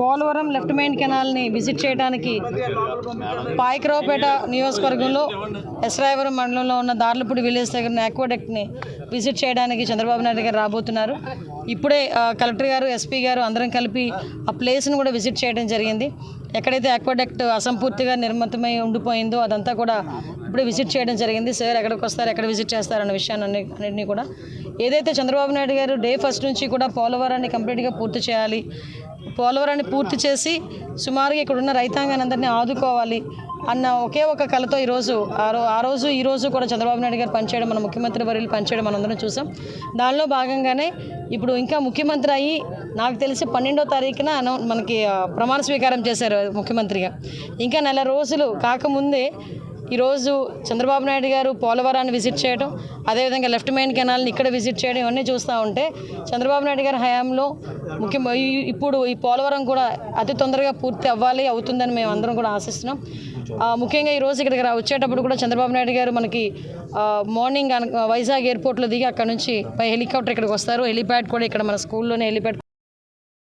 Polavaram left main కెనాల్ని visit చేయడానికి పాయకరావుపేట నియోజకవర్గంలో ఎస్రాయవరం మండలంలో ఉన్న దార్లపూడి విలేజ్ దగ్గర ని విజిట్ చేయడానికి చంద్రబాబు నాయుడు గారు రాబోతున్నారు. ఇప్పుడే కలెక్టర్ గారు ఎస్పీ గారు అందరం కలిపి ఆ ప్లేస్ను కూడా విజిట్ చేయడం జరిగింది. ఎక్కడైతే అక్వాడక్ట్ అసంపూర్తిగా నిర్మితమై ఉండిపోయిందో అదంతా కూడా ఇప్పుడే విజిట్ చేయడం జరిగింది. సార్ ఎక్కడికి వస్తారు ఎక్కడ విజిట్ చేస్తారు అన్న విషయాన్ని అన్ని అన్నింటినీ కూడా. ఏదైతే చంద్రబాబు నాయుడు గారు డే ఫస్ట్ నుంచి కూడా పోలవరాన్ని కంప్లీట్గా పూర్తి చేయాలి పోలవరాన్ని పూర్తి చేసి సుమారుగా ఇక్కడ ఉన్న రైతాంగాన్ని అందరినీ ఆదుకోవాలి అన్న ఒకే ఒక కళతో ఈరోజు ఆ ఆ రోజు ఈ రోజు కూడా చంద్రబాబు నాయుడు గారు పనిచేయడం మన ముఖ్యమంత్రి వర్యులు పనిచేయడం మనందరం చూసాం. దానిలో భాగంగానే ఇప్పుడు ఇంకా ముఖ్యమంత్రి అయ్యి నాకు తెలిసి పన్నెండో తారీఖున మనకి ప్రమాణ స్వీకారం చేశారు ముఖ్యమంత్రిగా. ఇంకా నెల రోజులు కాకముందే ఈరోజు చంద్రబాబు నాయుడు గారు పోలవరాన్ని విజిట్ చేయడం అదేవిధంగా లెఫ్ట్ మెయిన్ కెనాల్ని ఇక్కడ విజిట్ చేయడం ఇవన్నీ చూస్తూ ఉంటే చంద్రబాబు నాయుడు గారి హయాంలో ముఖ్యం ఇప్పుడు ఈ పోలవరం కూడా అతి తొందరగా పూర్తి అవ్వాలి అవుతుందని మేము అందరం కూడా ఆశిస్తున్నాం. ముఖ్యంగా ఈ రోజు ఇక్కడికి వచ్చేటప్పుడు కూడా చంద్రబాబు నాయుడు గారు మనకి మార్నింగ్ వైజాగ్ ఎయిర్పోర్ట్లో దిగి అక్కడ నుంచి పై హెలికాప్టర్ ఇక్కడికి వస్తారు. హెలిప్యాడ్ కూడా ఇక్కడ మన స్కూల్లోనే హెలిప్యాడ్